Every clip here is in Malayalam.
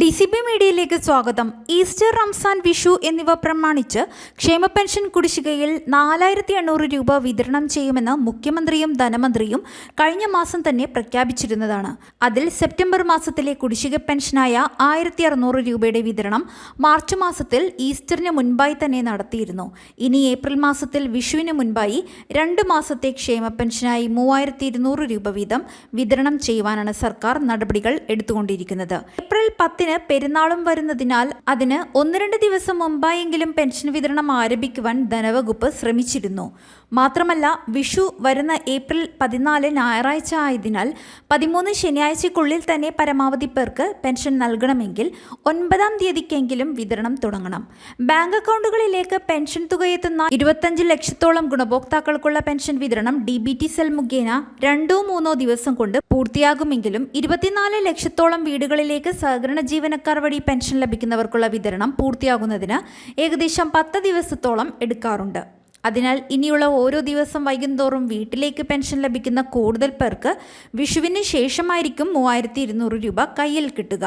ഡി സി ബി മീഡിയയിലേക്ക് സ്വാഗതം. ഈസ്റ്റർ റംസാൻ വിഷു എന്നിവ പ്രമാണിച്ച് ക്ഷേമ പെൻഷൻ കുടിശ്ശികയിൽ നാലായിരത്തി എണ്ണൂറ് രൂപ വിതരണം ചെയ്യുമെന്ന് മുഖ്യമന്ത്രിയും ധനമന്ത്രിയും കഴിഞ്ഞ മാസം തന്നെ പ്രഖ്യാപിച്ചിരുന്നതാണ്. അതിൽ സെപ്റ്റംബർ മാസത്തിലെ കുടിശ്ശിക പെൻഷനായ ആയിരത്തി അറുന്നൂറ് രൂപയുടെ വിതരണം മാർച്ച് മാസത്തിൽ ഈസ്റ്ററിന് മുൻപായി തന്നെ നടത്തിയിരുന്നു. ഇനി ഏപ്രിൽ മാസത്തിൽ വിഷുവിന് മുൻപായി രണ്ട് മാസത്തെ ക്ഷേമ പെൻഷനായി മൂവായിരത്തി ഇരുന്നൂറ് രൂപ വീതം വിതരണം ചെയ്യുവാനാണ് സർക്കാർ നടപടികൾ എടുത്തുകൊണ്ടിരിക്കുന്നത്. ഏപ്രിൽ പത്തിന് പെരുന്നാളും വരുന്നതിനാൽ അതിന് ഒന്ന് രണ്ട് ദിവസം മുമ്പായെങ്കിലും പെൻഷൻ വിതരണം ആരംഭിക്കുവാൻ ധനവകുപ്പ് ശ്രമിച്ചിരുന്നു. മാത്രമല്ല വിഷു വരുന്ന ഏപ്രിൽ പതിനാല് ഞായറാഴ്ച ആയതിനാൽ പതിമൂന്ന് ശനിയാഴ്ചയ്ക്കുള്ളിൽ തന്നെ പരമാവധി പേർക്ക് പെൻഷൻ നൽകണമെങ്കിൽ ഒൻപതാം തീയതിക്കെങ്കിലും വിതരണം തുടങ്ങണം. ബാങ്ക് അക്കൗണ്ടുകളിലേക്ക് പെൻഷൻ തുകയെത്തുന്ന ഇരുപത്തഞ്ച് ലക്ഷത്തോളം ഗുണഭോക്താക്കൾക്കുള്ള പെൻഷൻ വിതരണം ഡി ബി ടി സെൽ മുഖേന രണ്ടോ മൂന്നോ ദിവസം കൊണ്ട് പൂർത്തിയാകുമെങ്കിലും ഇരുപത്തിനാല് ലക്ഷത്തോളം വീടുകളിലേക്ക് സഹകരണ ജീവനക്കാർ വഴി പെൻഷൻ ലഭിക്കുന്നവർക്കുള്ള വിതരണം പൂർത്തിയാകുന്നതിന് ഏകദേശം പത്ത് ദിവസത്തോളം എടുക്കാറുണ്ട്. അതിനാൽ ഇനിയുള്ള ഓരോ ദിവസം വൈകുന്തോറും വീട്ടിലേക്ക് പെൻഷൻ ലഭിക്കുന്ന കൂടുതൽ പേർക്ക് വിഷുവിന് ശേഷമായിരിക്കും മൂവായിരത്തി ഇരുന്നൂറ് രൂപ കയ്യിൽ കിട്ടുക.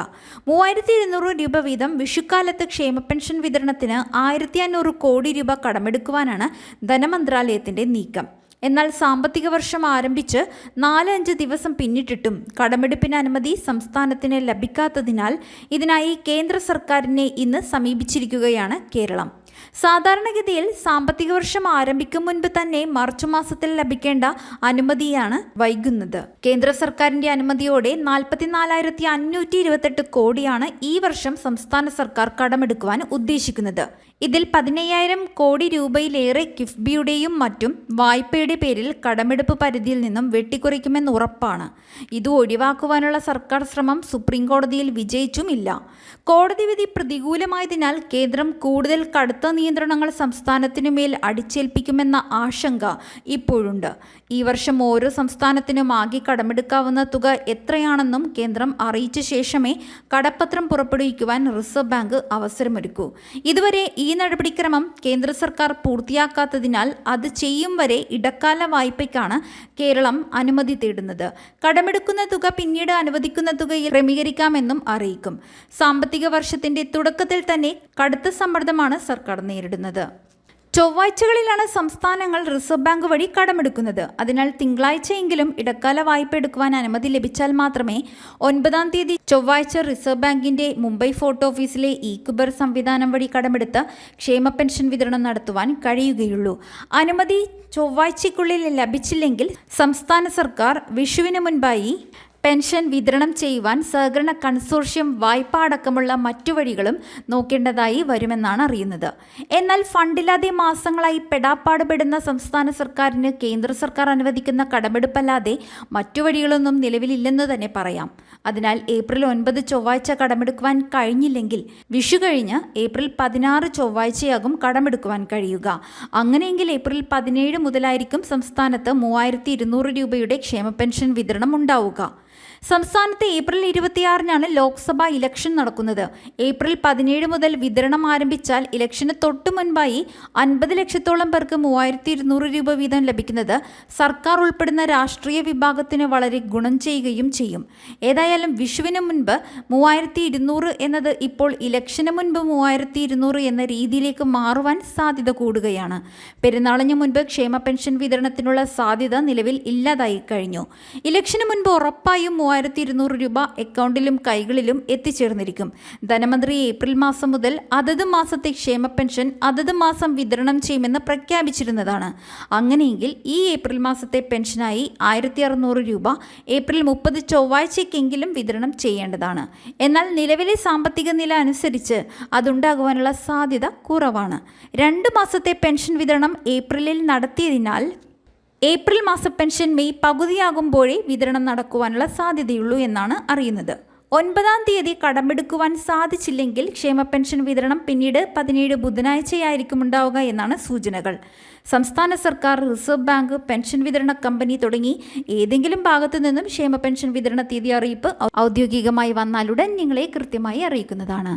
മൂവായിരത്തി ഇരുന്നൂറ് രൂപ വീതം വിഷുക്കാലത്ത് ക്ഷേമ പെൻഷൻ വിതരണത്തിന് ആയിരത്തി അഞ്ഞൂറ് കോടി രൂപ കടമെടുക്കുവാനാണ് ധനമന്ത്രാലയത്തിന്റെ നീക്കം. എന്നാൽ സാമ്പത്തിക വർഷം ആരംഭിച്ച് നാലഞ്ച് ദിവസം പിന്നിട്ടിട്ടും കടമെടുപ്പിന് അനുമതി സംസ്ഥാനത്തിന് ലഭിക്കാത്തതിനാൽ ഇതിനായി കേന്ദ്ര സർക്കാരിനെ ഇന്ന് സമീപിച്ചിരിക്കുകയാണ് കേരളം. സാധാരണഗതിയിൽ സാമ്പത്തിക വർഷം ആരംഭിക്കും മുൻപ് തന്നെ മാർച്ച് മാസത്തിൽ ലഭിക്കേണ്ട അനുമതിയാണ് വൈകുന്നത്. കേന്ദ്ര സർക്കാരിന്റെ അനുമതിയോടെ നാൽപ്പത്തിനാലായിരത്തി അഞ്ഞൂറ്റി ഇരുപത്തെട്ട് കോടിയാണ് ഈ വർഷം സംസ്ഥാന സർക്കാർ കടമെടുക്കുവാൻ ഉദ്ദേശിക്കുന്നത്. ഇതിൽ പതിനയ്യായിരം കോടി രൂപയിലേറെ കിഫ്ബിയുടെയും മറ്റും വായ്പയുടെ പേരിൽ കടമെടുപ്പ് പരിധിയിൽ നിന്നും വെട്ടിക്കുറയ്ക്കുമെന്ന് ഉറപ്പാണ്. ഇത് ഒഴിവാക്കുവാനുള്ള സർക്കാർ ശ്രമം സുപ്രീം കോടതിയിൽ വിജയിച്ചുമില്ല. കോടതി വിധി പ്രതികൂലമായതിനാൽ കേന്ദ്രം കൂടുതൽ കടുത്ത നിയന്ത്രണങ്ങൾ സംസ്ഥാനത്തിനു മേൽ അടിച്ചേൽപ്പിക്കുമെന്ന ആശങ്ക ഇപ്പോഴുണ്ട്. ഈ വർഷം ഓരോ സംസ്ഥാനത്തിനും ആകെ കടമെടുക്കാവുന്ന തുക എത്രയാണെന്നും കേന്ദ്രം അറിയിച്ച ശേഷമേ കടപ്പത്രം പുറപ്പെടുവിക്കുവാൻ റിസർവ് ബാങ്ക് അവസരമൊരുക്കൂ. ഇതുവരെ ഈ നടപടിക്രമം കേന്ദ്ര സർക്കാർ പൂർത്തിയാക്കാത്തതിനാൽ അത് ചെയ്യും വരെ ഇടക്കാല വായ്പയ്ക്കാണ് കേരളം അനുമതി തേടുന്നത്. കടമെടുക്കുന്ന തുക പിന്നീട് അനുവദിക്കുന്ന തുകയിൽ ക്രമീകരിക്കാമെന്നും അറിയിക്കും. സാമ്പത്തിക വർഷത്തിന്റെ തുടക്കത്തിൽ തന്നെ കടുത്ത സമ്മർദ്ദമാണ് സർക്കാർ നേരിടുന്നത്. ചൊവ്വാഴ്ചകളിലാണ് സംസ്ഥാനങ്ങൾ റിസർവ് ബാങ്ക് വഴി കടമെടുക്കുന്നത്. അതിനാൽ തിങ്കളാഴ്ചയെങ്കിലും ഇടക്കാല വായ്പ എടുക്കുവാൻ അനുമതി ലഭിച്ചാൽ മാത്രമേ ഒൻപതാം തീയതി ചൊവ്വാഴ്ച റിസർവ് ബാങ്കിന്റെ മുംബൈ ഫോർട്ട് ഓഫീസിലെ ഇ കുബർ സംവിധാനം വഴി കടമെടുത്ത് ക്ഷേമ പെൻഷൻ വിതരണം നടത്തുവാൻ കഴിയുകയുള്ളൂ. അനുമതി ചൊവ്വാഴ്ചയ്ക്കുള്ളിൽ ലഭിച്ചില്ലെങ്കിൽ സംസ്ഥാന സർക്കാർ വിഷുവിന് മുൻപായി പെൻഷൻ വിതരണം ചെയ്യുവാൻ സഹകരണ കൺസോർഷ്യം വായ്പ അടക്കമുള്ള മറ്റു വഴികളും നോക്കേണ്ടതായി വരുമെന്നാണ് അറിയുന്നത്. എന്നാൽ ഫണ്ടില്ലാതെ മാസങ്ങളായി പെടാപ്പാടുപെടുന്ന സംസ്ഥാന സർക്കാരിന് കേന്ദ്ര സർക്കാർ അനുവദിക്കുന്ന കടമെടുപ്പല്ലാതെ മറ്റു വഴികളൊന്നും നിലവിലില്ലെന്ന് തന്നെ പറയാം. അതിനാൽ ഏപ്രിൽ ഒൻപത് ചൊവ്വാഴ്ച കടമെടുക്കുവാൻ കഴിഞ്ഞില്ലെങ്കിൽ വിഷു കഴിഞ്ഞ് ഏപ്രിൽ പതിനാറ് ചൊവ്വാഴ്ചയാകും കടമെടുക്കുവാൻ കഴിയുക. അങ്ങനെയെങ്കിൽ ഏപ്രിൽ പതിനേഴ് മുതലായിരിക്കും സംസ്ഥാനത്ത് മൂവായിരത്തി രൂപയുടെ ക്ഷേമ പെൻഷൻ വിതരണം ഉണ്ടാവുക. സംസ്ഥാനത്ത് ഏപ്രിൽ ഇരുപത്തിയാറിനാണ് ലോക്സഭാ ഇലക്ഷൻ നടക്കുന്നത്. ഏപ്രിൽ പതിനേഴ് മുതൽ വിതരണം ആരംഭിച്ചാൽ ഇലക്ഷന് തൊട്ടു മുൻപായി അൻപത് ലക്ഷത്തോളം പേർക്ക് മൂവായിരത്തി ഇരുന്നൂറ് രൂപ വീതം ലഭിക്കുന്നത് സർക്കാർ ഉൾപ്പെടുന്ന രാഷ്ട്രീയ വിഭാഗത്തിന് വളരെ ഗുണം ചെയ്യുകയും ചെയ്യും. ഏതായാലും വിഷുവിന് മുൻപ് മൂവായിരത്തി ഇരുന്നൂറ് എന്നത് ഇപ്പോൾ ഇലക്ഷന് മുൻപ് മൂവായിരത്തി ഇരുന്നൂറ് എന്ന രീതിയിലേക്ക് മാറുവാൻ സാധ്യത കൂടുകയാണ്. പെരുന്നാളിന് മുൻപ് ക്ഷേമ പെൻഷൻ വിതരണത്തിനുള്ള സാധ്യത നിലവിൽ ഇല്ലാതായി കഴിഞ്ഞു. ഇലക്ഷന് മുൻപ് ഉറപ്പായും മൂവായിരത്തി ഇരുന്നൂറ് രൂപ അക്കൗണ്ടിലും കൈകളിലും എത്തിച്ചേർന്നിരിക്കും. ധനമന്ത്രി ഏപ്രിൽ മാസം മുതൽ അതത് മാസത്തെ ക്ഷേമ പെൻഷൻ അതത് മാസം വിതരണം ചെയ്യുമെന്ന് പ്രഖ്യാപിച്ചിരുന്നതാണ്. അങ്ങനെയെങ്കിൽ ഈ ഏപ്രിൽ മാസത്തെ പെൻഷനായി ആയിരത്തി അറുന്നൂറ് രൂപ ഏപ്രിൽ മുപ്പത് ചൊവ്വാഴ്ചയ്ക്കെങ്കിലും വിതരണം ചെയ്യേണ്ടതാണ്. എന്നാൽ നിലവിലെ സാമ്പത്തിക നില അനുസരിച്ച് അതുണ്ടാകുവാനുള്ള സാധ്യത കുറവാണ്. രണ്ട് മാസത്തെ പെൻഷൻ വിതരണം ഏപ്രിലിൽ നടത്തിയതിനാൽ ഏപ്രിൽ മാസ പെൻഷൻ മെയ് പകുതിയാകുമ്പോഴേ വിതരണം നടക്കുവാനുള്ള സാധ്യതയുള്ളൂ എന്നാണ് അറിയുന്നത്. ഒൻപതാം തീയതി കടമെടുക്കുവാൻ സാധിച്ചില്ലെങ്കിൽ ക്ഷേമ പെൻഷൻ വിതരണം പിന്നീട് പതിനേഴ് ബുധനാഴ്ചയായിരിക്കും ഉണ്ടാവുക എന്നാണ് സൂചനകൾ. സംസ്ഥാന സർക്കാർ റിസർവ് ബാങ്ക് പെൻഷൻ വിതരണ കമ്പനി തുടങ്ങി ഏതെങ്കിലും ഭാഗത്തു നിന്നും ക്ഷേമ പെൻഷൻ വിതരണ തീയതി അറിയിപ്പ് ഔദ്യോഗികമായി വന്നാലുടൻ നിങ്ങളെ കൃത്യമായി അറിയിക്കുന്നതാണ്.